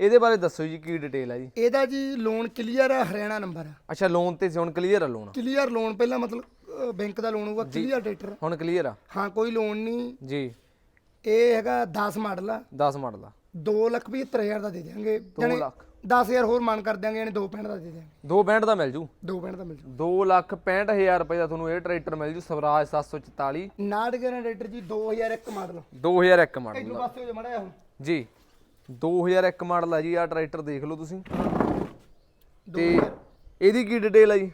ਇਹਦੇ ਬਾਰੇ ਦੱਸੋ ਜੀ ਕੀ ਡਿਟੇਲ ਹੈ ਜੀ? ਇਹਦਾ ਜੀ ਲੋਨ ਕਲੀਅਰ ਹੈ ਹਰਿਆਣਾ ਨੰਬਰ ਅੱਛਾ ਲੋਨ ਤੇ ਸੀ, ਹੁਣ ਕਲੀਅਰ ਆ ਲੋਨ ਕਲੀਅਰ ਲੋਨ ਪਹਿਲਾਂ ਮਤਲਬ ਬੈਂਕ ਦਾ ਲੋਨ ਹੋਊਗਾ ਕਲੀਅਰ ਟਰੈਕਟਰ ਹੁਣ ਕਲੀਅਰ ਆ? ਹਾਂ ਕੋਈ ਲੋਨ ਨਹੀਂ ਜੀ। ਇਹ ਹੈਗਾ 10 ਮਾਡਲ ਆ। 10 ਮਾਡਲ ਆ। 275000 ਦਾ ਦੇ ਦਿਆਂਗੇ। ਜਾਣੀ ਲੱਖ। 10000 ਹੋਰ ਮਾਨ ਕਰ ਦਿਆਂਗੇ ਯਾਨੀ 2 ਪੈਂਟ ਦਾ ਦੇ ਦਿਆਂਗੇ। ਦੋ ਬੈਂਡ ਦਾ ਮਿਲ ਜੂ? 2 ਪੈਂਟ ਦਾ ਮਿਲ ਜੂ। 2 ਲੱਖ 65000 ਰੁਪਏ ਦਾ ਤੁਹਾਨੂੰ ਇਹ ਟਰੈਕਟਰ ਮਿਲ ਜੂ ਸਵਰਾਜ 744 ਨਾੜ ਜਨਰੇਟਰ ਜੀ 2001 ਮਾਡਲ 2001 ਮਾਡਲ ਇਹਨੂੰ ਪਾਸੇ ਹੋ ਜਾ ਮੜਾ ਹੁਣ। ਜੀ। 2001 ਮਾਡਲ ਆ ਜੀ ਆ ਟਰੈਕਟਰ ਦੇਖ ਲਓ ਤੁਸੀਂ। ਤੇ ਇਹਦੀ ਕੀ ਡਿਟੇਲ ਆ ਜੀ?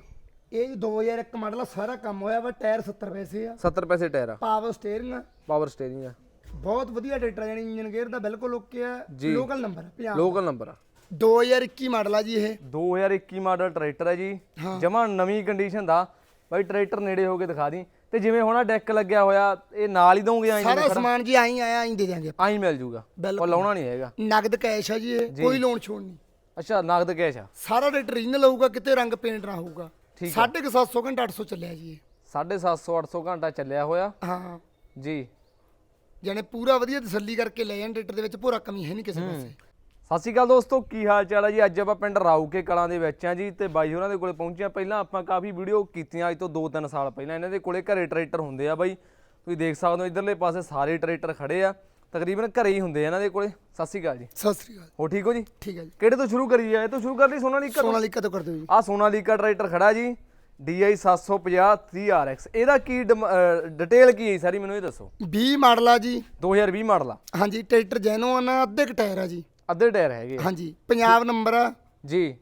ਇਹ ਜੀ 2001 ਮਾਡਲ ਆ ਸਾਰਾ ਕੰਮ ਹੋਇਆ ਵਾ ਟਾਇਰ 70 ਪੈਸੇ ਆ। 70 ਪੈਸੇ ਟਾਇਰ ਆ। ਪਾਵਰ ਸਟੀਅਰਿੰਗ ਆ। ਪਾਵਰ ਸਟੀਅਰਿੰਗ ਆ। ਬਹੁਤ ਵਧੀਆ ਟਰੈਕਟਰ ਆ ਜਾਨੀ ਇੰਜਨ ਗੇਅਰ ਦਾ ਬਿਲਕੁਲ ਓਕੇ ਆ। ਲੋਕਲ ਨੰਬਰ ਆ ਪੰਜਾਬ ਲੋਕਲ ਨੰਬਰ ਆ। 2021 ਮਾਡਲ ਆ ਜੀ ਇਹ। 2021 ਮਾਡਲ ਟਰੈਕਟਰ ਹੈ ਜੀ। ਜਮਾ ਨਵੀਂ ਕੰਡੀਸ਼ਨ ਦਾ। ਬਾਈ ਟਰੈਕਟਰ ਨੇੜੇ ਹੋ ਕੇ ਦਿਖਾ ਦੀ। ਤੇ ਜਿਵੇਂ ਹੁਣ ਆ ਡੈਕ ਲੱਗਿਆ ਹੋਇਆ ਇਹ ਨਾਲ ਹੀ ਦੋਗੇ ਆਈ ਸਾਰਾ ਸਮਾਨ ਜੀ ਆਈ ਆਇਆ ਆਈ ਦੇ ਦਿਆਂਗੇ ਆਈ ਮਿਲ ਜੂਗਾ। ਉਹ ਲਾਉਣਾ ਨਹੀਂ ਹੈਗਾ। ਨਗਦ ਕੈਸ਼ ਆ ਜੀ ਇਹ ਕੋਈ ਲੋਨ ਛੋੜ ਨਹੀਂ। ਅੱਛਾ ਨਗਦ ਕੈਸ਼ ਆ। ਸਾਰਾ ਰੇਟ ਰੀਜਨਲ ਹੋਊਗਾ ਕਿਤੇ ਰੰਗ ਪੇਂਟ ਨਾ ਹੋਊਗਾ। ਠੀਕ 750 ਘੰਟਾ 800 ਚੱਲਿਆ ਜੀ ਇਹ। 750 800 ਘੰਟਾ ਚੱਲਿਆ ਹੋਇਆ। ਹਾਂ। ਜੀ। ਜਾਨੇ ਪੂਰਾ ਵਧੀਆ ਤਸੱਲੀ ਕਰਕੇ ਲੈ ਜਾਣ ਰੇਟਰ ਦੇ ਵਿੱਚ ਪੂਰਾ ਕਮੀ ਹੈ ਨਹੀਂ ਕਿਸੇ ਪਾਸੇ। ਸਤਿ ਸ਼੍ਰੀ ਅਕਾਲ ਦੋਸਤੋ ਕੀ ਹਾਲ ਚਾਲ ਹੈ ਜੀ? ਅੱਜ ਆਪਾਂ ਪਿੰਡ ਰਾਊਕੇ ਕਲਾਂ ਦੇ ਵਿੱਚ ਆ ਜੀ ਤੇ ਬਾਈ ਹੋਰਾਂ ਦੇ ਕੋਲੇ ਪਹੁੰਚਿਆ ਪਹਿਲਾਂ ਆਪਾਂ ਕਾਫੀ ਵੀਡੀਓ ਕੀਤੀਆਂ ਅੱਜ ਤੋਂ 2-3 ਸਾਲ ਪਹਿਲਾਂ। ਇਹਨਾਂ ਦੇ ਕੋਲੇ ਘਰੇ ਟਰੈਕਟਰ ਹੁੰਦੇ ਆ ਬਾਈ। ਤੁਸੀਂ ਦੇਖ ਸਕਦੇ ਹੋ ਇਧਰਲੇ ਪਾਸੇ ਸਾਰੇ ਟਰੈਕਟਰ ਖੜੇ ਆ। ਤਕਰੀਬਨ ਘਰੇ ਹੀ ਹੁੰਦੇ ਆ ਇਹਨਾਂ ਦੇ ਕੋਲੇ। ਸਤਿ ਸ਼੍ਰੀ ਅਕਾਲ ਜੀ। ਸਤਿ ਸ੍ਰੀ ਅਕਾਲ। ਹੋ ਠੀਕ ਹੋ ਜੀ? ਠੀਕ ਹੈ ਜੀ। ਕਿਹੜੇ ਤੋਂ ਸ਼ੁਰੂ ਕਰੀਏ? ਇਹ ਤੋਂ ਸ਼ੁਰੂ ਕਰ ਲਈ ਸੋਨਾਲੀਕਾ ਤੋਂ? ਸੋਨਾਲੀਕਾ ਤੋਂ ਕਰ ਦਿਓ ਜੀ। ਆ ਸੋਨਾਲੀਕਾ ਟਰੈਕਟਰ ਖੜਾ ਜੀ। DI 750 3RX ਇਹਦਾ ਕੀ ਡਿਟੇਲ ਕੀ ਹੈ ਸਾਰੀ ਮੈਨੂੰ ਇਹ ਦੱਸੋ। 20 ਮਾਡਲ ਆ ਜੀ। 2020 ਮਾਡਲ ਆ। ਹਾਂਜੀ ਟਰੈਕਟਰ ਜੈਨੂਅਨ ਆ ਅੱਧੇ ਕ ਟਾਇਰ ਆ ਜੀ। ਅੱਧੇ ਟਾਇਰ ਹੈਗੇ ਆ। ਹਾਂਜੀ ਪੰਜਾਬ ਨੰਬਰ ਆ। ਜੀ।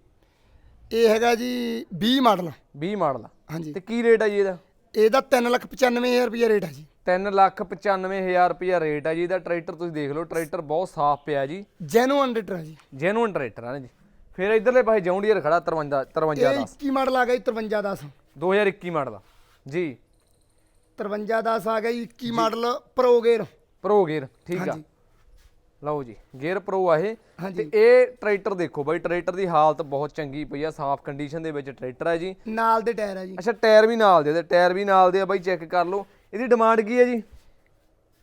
ਇਹ ਹੈਗਾ ਜੀ 20 ਮਾਡਲ। 20 ਮਾਡਲ ਆ। ਹਾਂਜੀ। ਤੇ ਕੀ ਰੇਟ ਆ ਜੀ ਇਹਦਾ? ਇਹਦਾ 395000 ਰੁਪਏ ਰੇਟ ਆ ਜੀ। 395000 ਰੁਪਇਆ ਰੇਟ ਹੈ ਜੀ। ਇਹਦਾ ਟਰੈਕਟਰ ਤੁਸੀਂ ਦੇਖ ਲਓ ਟਰੈਕਟਰ ਬਹੁਤ ਸਾਫ਼ ਪਿਆ ਜੀ। ਜੈਨੂਅਨ ਰੇਟਰ ਆ ਜੀ। ਜੈਨੂਇਨ ਟਰੈਕਟਰ ਆ ਜੀ। ਫਿਰ ਇਧਰਲੇ ਪਾਸੇ ਜੌਂਡੀਅਰ ਖੜਾ 53 53 ਇਹ ਦਾ 21 ਮਾਡਲ ਆ ਗਿਆ ਜੀ 5310 2021 ਮਾਡਲ ਆ। ਜੀ। 5310 ਆ ਗਿਆ ਜੀ 21 model pro gear pro gear ਠੀਕ ਆ। ਹਾਂਜੀ। ਲਓ ਜੀ ਗੇਅਰ ਪ੍ਰੋ ਆ ਇਹ। ਤੇ ਇਹ ਟਰੈਕਟਰ ਦੇਖੋ ਬਾਈ ਟਰੈਕਟਰ ਦੀ ਹਾਲਤ ਬਹੁਤ ਚੰਗੀ ਪਈ ਆ ਸਾਫ਼ ਕੰਡੀਸ਼ਨ ਦੇ ਵਿੱਚ ਟਰੈਕਰ ਹੈ ਜੀ। ਨਾਲ ਦੇ ਟਾਇਰ ਆ ਜੀ। ਅੱਛਾ ਟਾਇਰ ਵੀ ਨਾਲ ਦੇ ਤੇ ਟਾਇਰ ਵੀ ਨਾਲ ਦੇ ਆ ਬਾਈ ਚੈੱਕ ਕਰ ਲਓ। ਇਹਦੀ ਡਿਮਾਂਡ ਕੀ ਹੈ ਜੀ?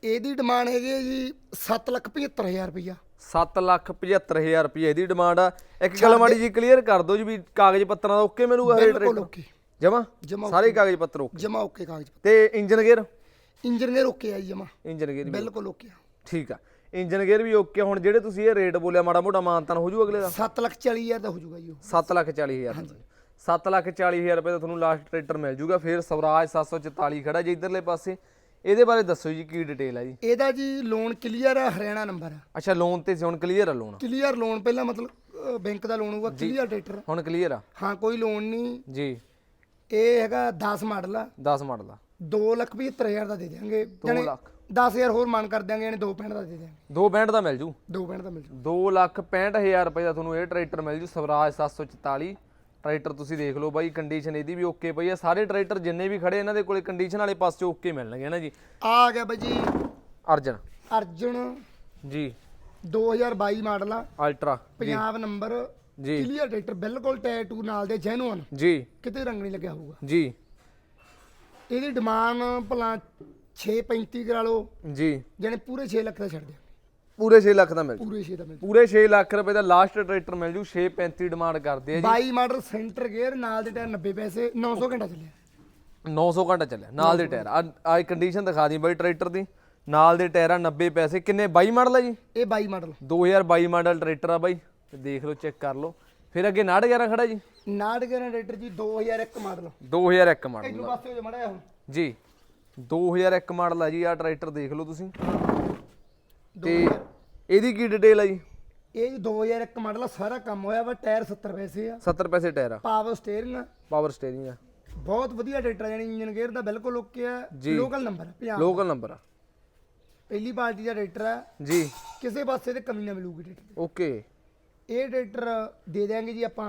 ਇਹਦੀ ਡਿਮਾਂਡ ਹੈਗੀ ਹੈ ਜੀ 775000 ਰੁਪਇਆ 775000 ਰੁਪਏ ਇਹਦੀ ਡਿਮਾਂਡ ਆ। ਇੱਕ ਗੱਲ ਮਾੜੀ ਜੀ ਕਲੀਅਰ ਕਰ ਦਿਓ ਜੀ ਵੀ ਕਾਗਜ਼ ਪੱਤਰਾਂ ਦਾ ਓਕੇ ਮਿਲੂਗਾ ਬਿਲਕੁਲ ਟਰੈਕਟਰ ਓਕੇ। ਜਮਾ? ਸਾਰੇ ਕਾਗਜ਼ ਪੱਤਰ ਓਕੇ। ਜਮਾ ਓਕੇ ਕਾਗਜ਼ ਤੇ engine gear engine gear okay ਆ ਜੀ ਜਮਾ। ਇੰਜਨ ਗੇਅਰ ਬਿਲਕੁਲ ਓਕੇ ਆ। ਠੀਕ ਆ। ਇੰਜਨ ਗੇਅਰ ਵੀ ਓਕੇ ਹੁਣ ਜਿਹੜੇ ਤੁਸੀਂ ਇਹ ਰੇਟ ਬੋਲਿਆ ਮਾੜਾ ਮੋਟਾ ਮਾਨਤਾਨ ਹੋ ਜੂ ਅਗਲੇ ਦਾ? 740000 ਦਾ ਹੋ ਜਾਊਗਾ ਜੀ ਉਹ। 7 ਲੱਖ 40000 ਰੁਪਏ 7 ਲੱਖ 40000 ਰੁਪਏ ਦਾ ਤੁਹਾਨੂੰ ਲਾਸਟ ਟਰੈਕਟਰ ਮਿਲ ਜੂਗਾ। ਫਿਰ ਸਵਰਾਜ 744 ਖੜਾ ਜੀ ਇਧਰਲੇ ਪਾਸੇ। ਇਹਦੇ ਬਾਰੇ ਦੱਸੋ ਜੀ ਕੀ ਡਿਟੇਲ ਹੈ ਜੀ? ਇਹਦਾ ਜੀ ਲੋਨ ਕਲੀਅਰ ਹੈ ਹਰਿਆਣਾ ਨੰਬਰ ਹੈ ਅੱਛਾ ਲੋਨ ਤੇ ਹੁਣ ਕਲੀਅਰ ਆ ਲੋਨ ਕਲੀਅਰ ਲੋਨ ਪਹਿਲਾਂ ਮਤਲਬ ਬੈਂਕ ਦਾ ਲੋਨ ਹੋਊਗਾ ਕਲੀਅਰ ਟਰੈਕਟਰ ਹੁਣ ਕਲੀਅਰ ਆ? ਹਾਂ ਕੋਈ ਲੋਨ ਨਹੀਂ। ਜੀ। ਇਹ ਹੈਗਾ 10 ਮਾਡਲ ਆ। 10 ਮਾਡਲ ਦਾ 275000 ਦਾ ਦੇ ਦਿਆਂਗੇ। ਜਾਣੀ ਲੱਖ। 10000 ਹੋਰ ਮਾਨ ਕਰ ਦਿਆਂਗੇ ਯਾਨੀ 2 ਪੈਂਟ ਦਾ ਦੇ ਦਿਆਂਗੇ। ਦੋ ਬੈਂਡ ਦਾ ਮਿਲ ਜੂ? 2 ਪੈਂਟ ਦਾ ਮਿਲ ਜੂ। 2 ਲੱਖ 65000 ਰੁਪਏ ਦਾ ਤੁਹਾਨੂੰ ਇਹ ਟਰੈਕਟਰ ਮਿਲ ਜੂ ਸਵਰਾਜ 744 ਟਰੈਕਟਰ ਤੁਸੀਂ ਦੇਖ ਲਓ ਬਾਈ ਕੰਡੀਸ਼ਨ ਇਹਦੀ ਵੀ ਓਕੇ ਪਈ ਆ। ਸਾਰੇ ਟਰੈਕਟਰ ਜਿੰਨੇ ਵੀ ਖੜੇ ਇਹਨਾਂ ਦੇ ਕੋਲੇ ਕੰਡੀਸ਼ਨ ਵਾਲੇ ਪਾਸੇ ਓਕੇ ਮਿਲਣਗੇ ਨਾ ਜੀ? ਆ ਆ ਗਿਆ ਬਾਈ ਜੀ ਅਰਜਨ। ਅਰਜੁਨ। ਜੀ। 2022 ਮਾਡਲ ਆ। Ultra Punjab number. ਜੀ। ਕਲੀਅਰ ਟਰੈਕਟਰ ਬਿਲਕੁਲ ਟੈਟੂ ਨਾਲ ਦੇ ਜੈਨੂਅਨ ਜੀ। ਕਿਤੇ ਰੰਗ ਨਹੀਂ ਲੱਗਿਆ ਹੋਊਗਾ। ਜੀ। ਇਹਦੀ ਡਿਮਾਂਡ ਭਲਾ 635 ਕਰਾ ਲਓ। ਜੀ। ਜਾਣੀ ਪੂਰੇ 6 ਲੱਖ ਦਾ ਛੱਡ ਦਿਓ ਪੂਰੇ 6 ਲੱਖ ਦਾ ਮਿਲ ਜੂ। ਪੂਰੇ 6 ਦਾ ਮਿਲ ਜੂ। ਪੂਰੇ 6 ਲੱਖ ਰੁਪਏ ਦਾ ਲਾਸਟ ਟਰੈਕਟਰ ਮਿਲ ਜੂ 635 ਡਿਮਾਂਡ ਕਰਦੇ ਆ 22 ਮਾਡਲ ਸੈਂਟਰ ਗੇਅਰ ਨਾਲ ਦੇ ਟਾਇਰ 90 ਪੈਸੇ 900 ਘੰਟਾ ਚੱਲਿਆ। ਜੀ 900 ਘੰਟਾ ਚੱਲਿਆ ਨਾਲ ਦੇ ਟਾਇਰ। ਆ ਕੰਡੀਸ਼ਨ ਦਿਖਾ ਦੀ ਬਾਈ ਟਰੈਕਟਰ ਦੀ। ਨਾਲ ਦੇ ਟਾਇਰਾਂ 90 ਪੈਸੇ। ਕਿੰਨੇ 22 ਮਾਡਲ ਆ ਜੀ? ਇਹ 22 ਮਾਡਲ। 2022 ਮਾਡਲ ਟਰੈਕਟਰ ਆ ਬਾਈ। ਦੇਖ ਲਓ ਚੈੱਕ ਕਰ ਲਓ। ਫਿਰ ਅੱਗੇ 911 ਖੜਾ ਜੀ? ਨਾੜ ਜਨਰੇਟਰ ਜੀ 2001 ਮਾਡਲ। 2001 ਮਾਡਲ ਇਹਨੂੰ ਪਾਸੇ ਹੋ ਜਾ ਮੜਾ ਹੁਣ। ਜੀ। 2001 ਮਾਡਲ ਆ ਜੀ ਆ ਟਰੈਕਟਰ ਦੇਖ ਲਓ ਤੁਸੀਂ। ਤੇ ਇਹਦੀ ਕੀ ਡਿਟੇਲ ਆ ਜੀ? ਇਹ ਜੀ 2001 ਮਾਡਲ ਆ ਸਾਰਾ ਕੰਮ ਹੋਇਆ ਵਾ ਟਾਇਰ 70 ਪੈਸੇ ਆ। 70 ਪੈਸੇ ਟਾਇਰ ਆ। ਪਾਵਰ ਸਟੀਅਰਿੰਗ ਪਾਵਰ ਸਟੀਅਰਿੰਗ ਆ। ਬਹੁਤ ਵਧੀਆ ਟਰੈਕਟਰ ਆ ਜਾਨੀ ਇੰਜਨ ਗੇਅਰ ਦਾ ਬਿਲਕੁਲ ਓਕੇ ਆ। ਲੋਕਲ ਨੰਬਰ ਆ ਪੰਜਾਬ ਲੋਕਲ ਨੰਬਰ ਆ। ਪਹਿਲੀ ਪਾਰਟੀ ਦਾ ਟਰੈਕਟਰ ਆ। ਜੀ। ਕਿਸੇ ਪਾਸੇ ਤੇ ਕਮੀ ਨਾ ਮਿਲੂਗੀ ਟਰੈਕਟਰ। ਓਕੇ ਇਹ ਟਰੈਕਟਰ ਦੇ ਦਿਆਂਗੇ ਜੀ ਆਪਾਂ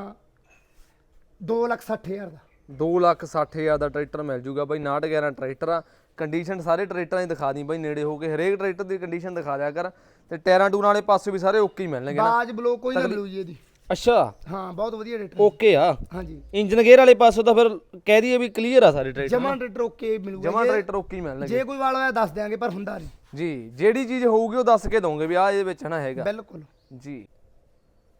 260000 ਦਾ 2 ਲੱਖ 60 ਹਜ਼ਾਰ ਦਾ। ਟਰੈਕਟਰ ਮਿਲ ਜੂਗਾ ਬਾਈ 911 ਟਰੈਕਟਰ ਆ। ਕੰਡੀਸ਼ਨ ਸਾਰੇ ਟਰੈਕਟਰਾਂ ਦੀ ਦਿਖਾ ਦੀ ਬਾਈ ਨੇੜੇ ਹੋ ਕੇ ਹਰੇਕ ਟਰੈਕਟਰ ਦੀ ਕੰਡੀਸ਼ਨ ਦਿਖਾ ਦਿਆ ਕਰ। ਤੇ ਟਾਇਰਾਂ ਟੂਰਾਂ ਵਾਲੇ ਪਾਸੇ ਵੀ ਸਾਰੇ ਓਕੇ ਹੀ ਮਿਲਣਗੇ ਨਾ। ਬਾਜ ਬਲੋ ਕੋਈ ਨਾ ਮਿਲੂ ਜੀ ਇਹਦੀ। ਅੱਛਾ। ਹਾਂ ਬਹੁਤ ਵਧੀਆ ਟਰੈਕਟਰ ਓਕੇ ਆ। ਹਾਂਜੀ। ਇੰਜਨ ਗੇਅਰ ਵਾਲੇ ਪਾਸੋਂ ਤਾਂ ਫਿਰ ਕਹਿ ਦਈਏ ਵੀ ਕਲੀਅਰ ਆ ਸਾਰੇ ਟਰੈਕਟਰ ਜਮਾ ਟਰੈਕਟਰ ਓਕੇ ਮਿਲੂਗਾ। ਜਮਾ ਟਰੈਕਟਰ ਓਕੇ ਹੀ ਮਿਲਣਗੇ। ਜੇ ਕੋਈ ਵਾਲਾ ਹੋਇਆ ਦੱਸ ਦਿਆਂਗੇ ਪਰ ਹੁੰਦਾ ਨਹੀਂ। ਜੀ ਜਿਹੜੀ ਚੀਜ਼ ਹੋਊਗੀ ਉਹ ਦੱਸ ਕੇ ਦੋਗੇ ਵੀ ਆ ਇਹਦੇ ਵਿੱਚ ਨਾ ਹੈਗਾ। ਬਿਲਕੁਲ। ਜੀ।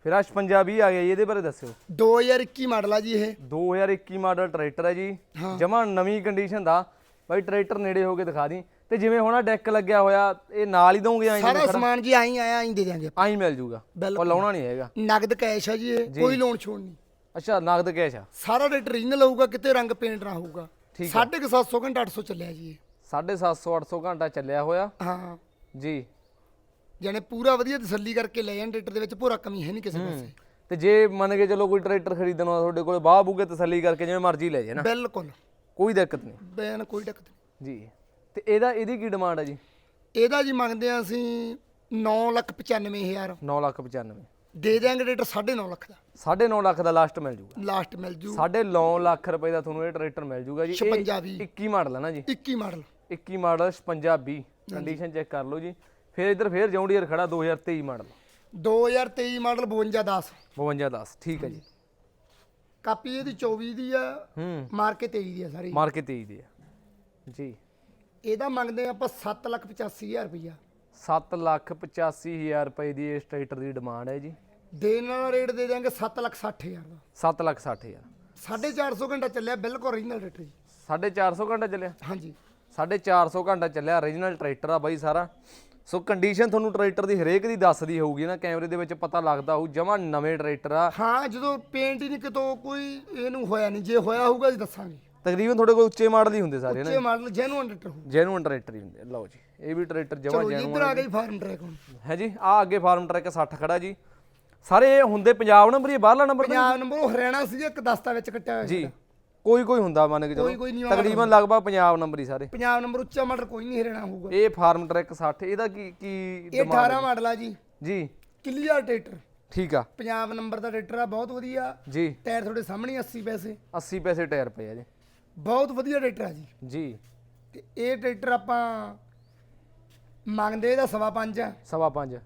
ਫਿਰ ਆ 56 ਆ ਗਿਆ ਜੀ ਇਹਦੇ ਬਾਰੇ ਦੱਸਿਓ। 2021 ਮਾਡਲ ਆ ਜੀ ਇਹ। 2021 ਮਾਡਲ ਟਰੈਕਟਰ ਹੈ ਜੀ। ਜਮਾ ਨਵੀਂ ਕੰਡੀਸ਼ਨ ਦਾ। ਬਾਈ ਟਰੈਕਟਰ ਨੇੜੇ ਹੋ ਕੇ ਦਿਖਾ ਦੀ। ਤੇ ਜਿਵੇਂ ਹੁਣ ਆਹ ਡੈਕ ਲੱਗਿਆ ਹੋਇਆ ਇਹ ਨਾਲ ਹੀ ਦੋਗੇ ਐਂ ਸਾਰਾ ਸਮਾਨ ਜੀ ਆਈ ਆਇਆ ਆਈ ਦੇ ਆਪਾਂ। ਆਈ ਮਿਲ ਜੂਗਾ। ਉਹ ਲਾਉਣਾ ਨਹੀਂ ਹੈਗਾ। ਨਗਦ ਕੈਸ਼ ਆ ਜੀ ਇਹ ਕੋਈ ਲੋਨ ਛੋੜ ਨਹੀਂ। ਅੱਛਾ ਨਗਦ ਕੈਸ਼ ਆ। ਸਾਰਾ ਰੇਟ ਰੀਜਨਲ ਹੋਊਗਾ ਕਿਤੇ ਰੰਗ ਪੇਂਟ ਨਾ ਹੋਊਗਾ। ਠੀਕ 750 ਘੰਟਾ 800 ਚੱਲਿਆ ਜੀ ਇਹ। 750 800 ਘੰਟਾ ਚੱਲਿਆ ਹੋਇਆ। ਹਾਂ। ਜੀ। ਜਾਨੇ ਪੂਰਾ ਵਧੀਆ ਤਸੱਲੀ ਕਰਕੇ ਲੈ ਜਾਣ ਰੇਟ ਦੇ ਵਿੱਚ ਪੂਰਾ ਕਮੀ ਹੈ ਨਹੀਂ ਕਿਸੇ ਪਾਸੇ। ਤੇ ਜੇ ਮੰਨ ਕੇ ਚਲੋ ਕੋਈ ਟਰੈਕਟਰ ਖਰੀਦਣਾ ਤੁਹਾਡੇ ਕੋਲ ਬਾਹ ਬੂਗੇ ਤਸੱਲੀ ਕਰਕੇ ਜਿਵੇਂ ਮਰਜ਼ੀ ਲੈ ਜੇ ਨਾ। ਬਿਲਕੁਲ। ਕੋਈ ਦਿੱਕਤ ਨਹੀਂ। ਬੈਨ ਕੋਈ ਦਿੱਕਤ ਨਹੀਂ। ਜੀ। ਤੇ ਇਹਦਾ ਇਹਦੀ ਕੀ ਡਿਮਾਂਡ ਹੈ ਜੀ? ਇਹਦਾ ਜੀ ਮੰਗਦੇ ਆ ਅਸੀਂ 995000 9 ਲੱਖ 95 ਦੇ ਦਿਆਂਗੇ ਰੇਟ 9.5 ਲੱਖ ਦਾ। 9.5 ਲੱਖ ਦਾ ਲਾਸਟ ਮਿਲ ਜੂਗਾ। ਲਾਸਟ ਮਿਲ ਜੂ। 9.5 ਲੱਖ ਰੁਪਏ ਦਾ ਤੁਹਾਨੂੰ ਇਹ ਟਰੈਕਟਰ ਮਿਲ ਜੂਗਾ ਜੀ। 56 ਵੀਹ। 21 ਮਾਡਲ ਹੈ ਨਾ ਜੀ। 21 ਮਾਡਲ। 21 ਮਾਡਲ 56 20 ਕੰਡੀਸ਼ਨ ਚੈੱਕ ਕਰ ਲਓ ਜੀ। ਫਿਰ ਇੱਧਰ ਫੇਰ ਜੌਂਡੀਅਰ ਖੜਾ 2023 ਮਾਡਲ। 2023 ਮਾਡਲ 5210 52 10 ਠੀਕ ਹੈ ਜੀ। ਕਾਪੀ ਇਹਦੀ 24 ਦੀ ਆ ਹੂੰ। ਮਾਰ ਕੇ 23 ਦੀ ਆ ਸਾਰੀ। ਮਾਰ ਕੇ 23 ਦੀ ਆ। ਜੀ। ਇਹਦਾ ਮੰਗਦੇ ਆਪਾਂ 785000 ਰੁਪਇਆ 7 ਲੱਖ 85000 ਰੁਪਏ ਦੀ ਇਸ ਟਰੈਕਟਰ ਦੀ ਡਿਮਾਂਡ ਹੈ ਜੀ। ਦੇਣ ਵਾਲਾ ਰੇਟ ਦੇ ਦਿਆਂਗੇ 760000 ਦਾ। 7 ਲੱਖ 60000 450 ਘੰਟਾ ਚੱਲਿਆ ਬਿਲਕੁਲ ਓਰੀਜਨਲ ਰੇਟ ਜੀ। 450 ਘੰਟਾ ਚੱਲਿਆ? ਹਾਂਜੀ। 450 ਘੰਟਾ ਚੱਲਿਆ origignal ਟਰੈਕਟਰ ਆ ਬਾਈ ਸਾਰਾ। ਸੋ ਕੰਡੀਸ਼ਨ ਤੁਹਾਨੂੰ ਟਰੈਕਟਰ ਦੀ ਹਰੇਕ ਦੀ ਦੱਸਦੀ ਹੋਊਗੀ ਨਾ ਕੈਮਰੇ ਦੇ ਵਿੱਚ ਪਤਾ ਲੱਗਦਾ ਹੋਊ ਜਮਾ ਨਵੇਂ ਟਰੈਕਟਰ ਆ। ਹਾਂ ਜਦੋਂ ਪੇਂਟ ਹੀ ਨਹੀਂ ਕਿਤੋਂ ਕੋਈ ਇਹਨੂੰ ਹੋਇਆ ਨਹੀਂ ਜੇ ਹੋਇਆ ਹੋਊਗਾ ਜੀ ਦੱਸਾਂਗੇ। ਤਕਰੀਬਨ ਤੁਹਾਡੇ ਕੋਲ ਉੱਚੇ ਮਾਡਲ ਹੀ ਹੁੰਦੇ ਸਾਰੇ ਨਾ ਉੱਚੇ ਮਾਡਲ ਜੈਨੂਅਨ ਰੇਟ ਹੋਊ। ਜੈਨੂਇਨ ਟਰੈਕਟਰ ਹੀ ਹੁੰਦੇ ਲਓ ਜੀ ਇਹ ਵੀ ਟਰੈਕਟਰ ਜਮਾ ਚਲੋ ਜੀ ਜੈਨੂਇਨ ਇੱਧਰ ਆ ਗਈ ਫਾਰਮ ਟਰੈਕ ਹੁਣ। ਹੈ। ਜੀ ਆ ਅੱਗੇ ਫਾਰਮ ਟਰੈਕ 60 ਖੜਾ ਜੀ। ਸਾਰੇ ਇਹ ਹੁੰਦੇ ਪੰਜਾਬ ਨੰਬਰ ਹੀ ਬਾਹਰਲਾ ਨੰਬਰ ਪੰਜਾਬ ਨੰਬਰ ਉਹ ਹਰਿਆਣਾ ਸੀ ਇੱਕ ਦਸਤਾ ਵਿੱਚ ਕੱਟਿਆ ਹੋਇਆ ਜੀ। ਕੋਈ ਕੋਈ ਹੁੰਦਾ ਮੰਨ ਕੇ ਕੋਈ ਚਲੋ ਕੋਈ ਨਹੀਂ ਤਕਰੀਬਨ ਲਗਭਗ ਪੰਜਾਬ ਨੰਬਰ ਹੀ ਸਾਰੇ। ਪੰਜਾਬ ਨੰਬਰ ਉੱਚਾ ਮਾਡਲ ਕੋਈ ਨਹੀਂ ਹਰਿਆਣਾ ਹੋਊਗਾ। ਇਹ ਫਾਰਮ ਟਰੈਕ 60 ਇਹਦਾ ਕੀ ਕੀ ਇਹ 18 ਮਾਡਲ ਆ ਜੀ। ਜੀ। Clear tractor. ਠੀਕ ਆ। ਪੰਜਾਬ ਨੰਬਰ ਦਾ ਟਰੈਕਟਰ ਆ ਬਹੁਤ ਵਧੀਆ। ਜੀ। ਟਾਇਰ ਤੁਹਾਡੇ ਸਾਹਮਣੇ 80 ਪੈਸੇ। 80 ਪੈਸੇ ਟਾਇਰ ਪਏ ਆ ਜੀ। ਬਹੁਤ ਵਧੀਆ ਟਰੈਕਟਰ ਆ ਜੀ। ਜੀ। ਤੇ ਇਹ ਟਰੈਕਟਰ ਆਪਾਂ ਮੰਗਦੇ ਇਹਦਾ ਸਵਾ ਪੰਜ ਆ। ਸਵਾ ਪੰਜ।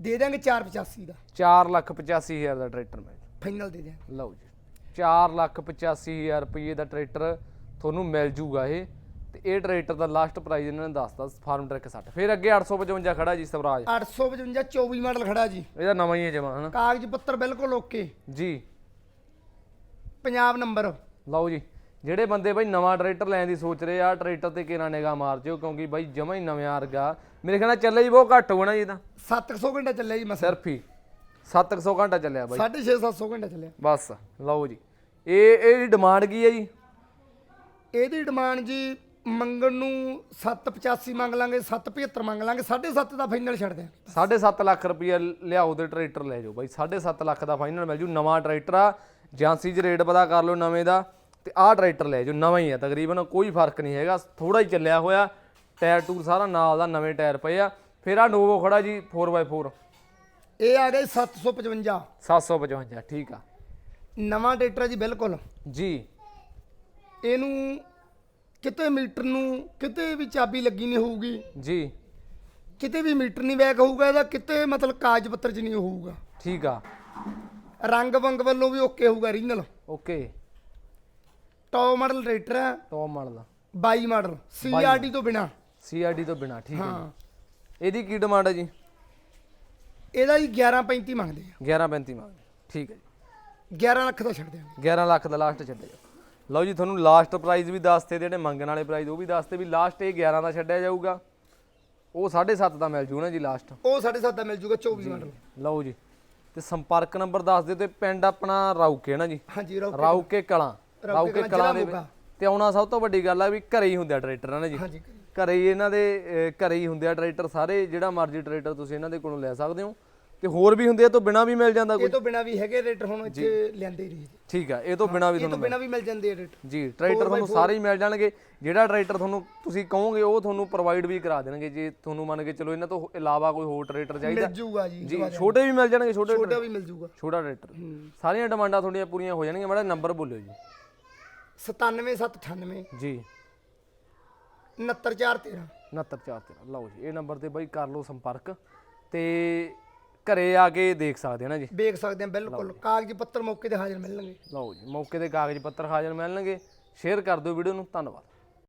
ਦੇ ਦਾਂਗੇ 485 ਦਾ। 4 ਲੱਖ 85 ਹਜ਼ਾਰ ਦਾ ਟਰੈਕਟਰ ਮਿਲ ਫਾਈਨਲ ਦੇ ਦਿਆਂਗੇ। ਲਓ ਜੀ। 4 ਲੱਖ 85 ਹਜ਼ਾਰ ਰੁਪਏ ਦਾ ਟਰੈਕਟਰ ਤੁਹਾਨੂੰ ਮਿਲ ਜੂਗਾ ਇਹ। ਤੇ ਇਹ ਟਰੈਕਟਰ ਦਾ ਲਾਸਟ ਪ੍ਰਾਈਸ ਇਹਨਾਂ ਨੇ ਦੱਸਤਾ ਫਾਰਮ ਟਰੈਕ 60 ਫਿਰ ਅੱਗੇ 855 ਖੜਾ ਜੀ ਸਵਰਾਜ। 855 24 ਮਾਡਲ ਖੜਾ ਜੀ। ਇਹਦਾ ਨਵਾਂ ਹੀ ਹੈ ਜਮਾ ਹਨਾ? ਕਾਗਜ਼ ਪੱਤਰ ਬਿਲਕੁਲ ਓਕੇ ਜੀ। ਪੰਜਾਬ ਨੰਬਰ। ਲਓ ਜੀ ਜਿਹੜੇ ਬੰਦੇ ਬਾਈ ਨਵਾਂ ਟਰੈਕਟਰ ਲੈਣ ਦੀ ਸੋਚ ਰਹੇ ਆ ਟਰੈਕਟਰ ਤੇ ਕਿਹਨਾਂ ਨਿਗਾਹ ਮਾਰ ਜਿਓ ਕਿਉਂਕਿ ਬਾਈ ਜਮਾ ਹੀ ਨਵਾਂ ਵਰਗਾ ਮੇਰੇ ਖਿਆਲ ਨਾਲ ਚੱਲੇ ਹੀ ਬਹੁਤ ਘੱਟ ਹੋਣਾ ਜੀ ਇਹਦਾ 700 ਘੰਟਾ ਚੱਲਿਆ ਜੀ ਮਸਾ। ਸਿਰਫ ਹੀ। 700 ਘੰਟਾ ਚੱਲਿਆ ਬਾਈ। 650 700 ਘੰਟਾ ਚੱਲਿਆ ਬਸ ਲਓ ਜੀ। ਇਹ ਇਹਦੀ ਡਿਮਾਂਡ ਕੀ ਹੈ ਜੀ? ਇਹਦੀ ਡਿਮਾਂਡ ਜੀ ਮੰਗਣ ਨੂੰ 785 ਮੰਗ ਲਾਂਗੇ 775 ਮੰਗ ਲਾਂਗੇ 7.5 ਦਾ ਫਾਈਨਲ ਛੱਡ ਦਿਆਂਗੇ। 7.5 ਲੱਖ ਰੁਪਏ ਲਿਆਓ ਤੇ ਟਰੈਕਟਰ ਲੈ ਜਾਓ ਬਾਈ 7.5 ਲੱਖ ਦਾ ਫਾਈਨਲ ਮਿਲ ਜੂ ਨਵਾਂ ਟਰੈਕਟਰ ਆ ਏਜੰਸੀ 'ਚ ਰੇਟ ਪਤਾ ਕਰ ਲਓ ਨਵੇਂ ਦਾ ਤੇ ਆਹ ਟਰੈਕਟਰ ਲੈ ਜਾਓ ਨਵਾਂ ਹੀ ਆ ਤਕਰੀਬਨ ਕੋਈ ਫ਼ਰਕ ਨਹੀਂ ਹੈਗਾ ਥੋੜਾ ਹੀ ਚੱਲਿਆ ਹੋਇਆ ਟਾਇਰ ਟੂਰ ਸਾਰਾ ਨਾਲ ਦਾ ਨਵੇਂ ਟਾਇਰ ਪਏ ਆ ਫਿਰ ਆ ਨੋਵੋ ਖੜਾ ਜੀ 4x4 ਇਹ ਆ ਗਈ 755 755 ਠੀਕ ਆ। ਨਵਾਂ ਟਰੈਕਟਰ ਜੀ ਬਿਲਕੁਲ। ਜੀ। ਇਹਨੂੰ ਕਿਤੇ ਮੀਟਰ ਨੂੰ ਕਿਤੇ ਵੀ ਚਾਬੀ ਲੱਗੀ ਨਹੀਂ ਹੋਊਗੀ। ਜੀ। ਕਿਤੇ ਵੀ ਮੀਟਰ ਨਹੀਂ ਬੈਕ ਹੋਊਗਾ ਇਹਦਾ ਕਿਤੇ ਮਤਲਬ ਕਾਗਜ਼ ਪੱਤਰ 'ਚ ਨਹੀਂ ਹੋਊਗਾ। ਠੀਕ ਆ। ਰੰਗ ਵੰਗ ਵੱਲੋਂ ਵੀ ਓਕੇ ਹੋਊਗਾ regional okay. Top model tractor ਹੈ। ਟੌਪ ਮਾਡਲ 22 ਮਾਡਲ ਸੀਆਰਡੀ ਤੋਂ ਬਿਨਾ। ਸੀਆਰਡੀ ਤੋਂ ਬਿਨਾ ਠੀਕ ਹੈ ਹਾਂ। ਜੀ ਇਹਦੀ ਕੀ ਡਿਮਾਂਡ ਹੈ ਜੀ? ਇਹਦਾ ਜੀ 1135 ਮੰਗਦੇ ਆ। 1135 ਮੰਗਦੇ ਠੀਕ ਹੈ ਜੀ। 11 ਲੱਖ ਦਾ ਛੱਡ ਦਿਆਂਗੇ। 11 ਲੱਖ ਦਾ ਲਾਸਟ ਛੱਡਿਆ ਲਓ ਜੀ ਤੁਹਾਨੂੰ ਲਾਸਟ ਪ੍ਰਾਈਸ ਵੀ ਦੱਸਤੇ ਤੇ ਜਿਹੜੇ ਮੰਗਣ ਵਾਲੇ ਪ੍ਰਾਈਸ ਉਹ ਵੀ ਦੱਸਤੇ ਵੀ ਲਾਸਟ ਇਹ 11 ਦਾ ਛੱਡਿਆ ਜਾਊਗਾ। ਉਹ 7.5 ਦਾ ਮਿਲ ਜੂ ਨਾ ਜੀ ਲਾਸਟ ਉਹ 7.5 ਦਾ ਮਿਲ ਜੂਗਾ 24 ਮਾਡਲ। ਲਓ ਜੀ ਤੇ ਸੰਪਰਕ ਨੰਬਰ ਦੱਸ ਦਿਓ ਤੇ ਪਿੰਡ ਆਪਣਾ ਰਾਊਕੇ ਨਾ ਜੀ? ਹਾਂਜੀ ਰੋ ਰਾਊਕੇ ਕਲਾਂ ਕਲਾਂ ਦੇ ਤੇ ਆਉਣਾ ਸਭ ਤੋਂ ਵੱਡੀ ਗੱਲ ਆ ਵੀ ਘਰੇ ਹੀ ਹੁੰਦੇ ਆ ਟਰੈਕਟਰ ਨਾ ਜੀ? ਹਾਂਜੀ। ਘਰੇ ਹੀ ਇਹਨਾਂ ਦੇ ਘਰੇ ਹੀ ਹੁੰਦੇ ਆ ਟਰੈਕਟਰ ਸਾਰੇ ਜਿਹੜਾ ਮਰਜ਼ੀ ਟਰੈਕਟਰ ਤੁਸੀਂ ਇਹਨਾਂ ਦੇ ਕੋਲੋਂ ਲੈ ਸਕਦੇ ਹੋ। ਤੇ ਹੋਰ ਵੀ ਹੁੰਦੇ ਆ ਤੋਂ ਬਿਨਾ ਵੀ ਮਿਲ ਜਾਂਦਾ ਇਹ ਕੋਈ? ਤੋਂ ਬਿਨਾ ਵੀ ਹੈਗੇ ਰੇਟ ਹੁਣ ਇੱਥੇ ਲਿਆਂਦੇ ਹੀ ਰਹੀ। ਠੀਕ ਆ ਇਹ ਤੋਂ ਬਿਨਾ ਵੀ ਇਹ ਤੋਂ ਤੁਹਾਨੂੰ ਬਿਨਾ ਵੀ ਮਿਲ ਜਾਂਦੇ ਆ ਰੇਟ। ਜੀ ਟਰੈਕਟਰ ਤੁਹਾਨੂੰ ਸਾਰੇ ਹੀ ਮਿਲ ਜਾਣਗੇ। ਜਿਹੜਾ ਟਰੈਕਟਰ ਤੁਹਾਨੂੰ ਤੁਸੀਂ ਕਹੋਗੇ ਉਹ ਤੁਹਾਨੂੰ ਪ੍ਰੋਵਾਈਡ ਵੀ ਕਰਾ ਦੇਣਗੇ। ਜੇ ਤੁਹਾਨੂੰ ਮੰਨ ਕੇ ਚਲੋ ਇਹਨਾਂ ਤੋਂ ਇਲਾਵਾ ਕੋਈ ਹੋਰ ਟਰੈਕਟਰ ਚਾਹੀਦਾ। ਮਿਲ ਜੂਗਾ ਜੀ ਜੀ ਛੋਟੇ ਵੀ ਮਿਲ ਜਾਣਗੇ ਛੋਟੇ ਛੋਟਾ ਵੀ ਮਿਲ ਜੂਗਾ। ਛੋਟਾ ਟਰੈਕਟਰ। ਸਾਰੀਆਂ ਡਿਮਾਂਡਾਂ ਤੁਹਾਡੀਆਂ ਪੂਰੀਆਂ ਹੋ ਜਾਣਗੀਆਂ। ਮਾੜਾ ਨੰਬਰ ਬੋਲਿਓ ਜੀ। 97798 ਜੀ। 69413 6943 ਲਓ ਜੀ ਇਹ ਨੰਬਰ ਤੇ ਬਾਈ ਕਰ ਲਓ ਸੰਪਰਕ। ਤੇ ਘਰੇ ਆ ਕੇ ਦੇਖ ਸਕਦੇ ਆ ਨਾ ਜੀ? ਵੇਖ ਸਕਦੇ ਆ ਬਿਲਕੁਲ। ਕਾਗਜ਼ ਪੱਤਰ ਮੌਕੇ ਤੇ ਹਾਜ਼ਰ ਮਿਲਣਗੇ। ਲਓ ਜੀ ਮੌਕੇ ਤੇ ਕਾਗਜ਼ ਪੱਤਰ ਹਾਜ਼ਰ ਮਿਲਣਗੇ। ਸ਼ੇਅਰ ਕਰ ਦਿਓ ਵੀਡੀਓ ਨੂੰ। ਧੰਨਵਾਦ।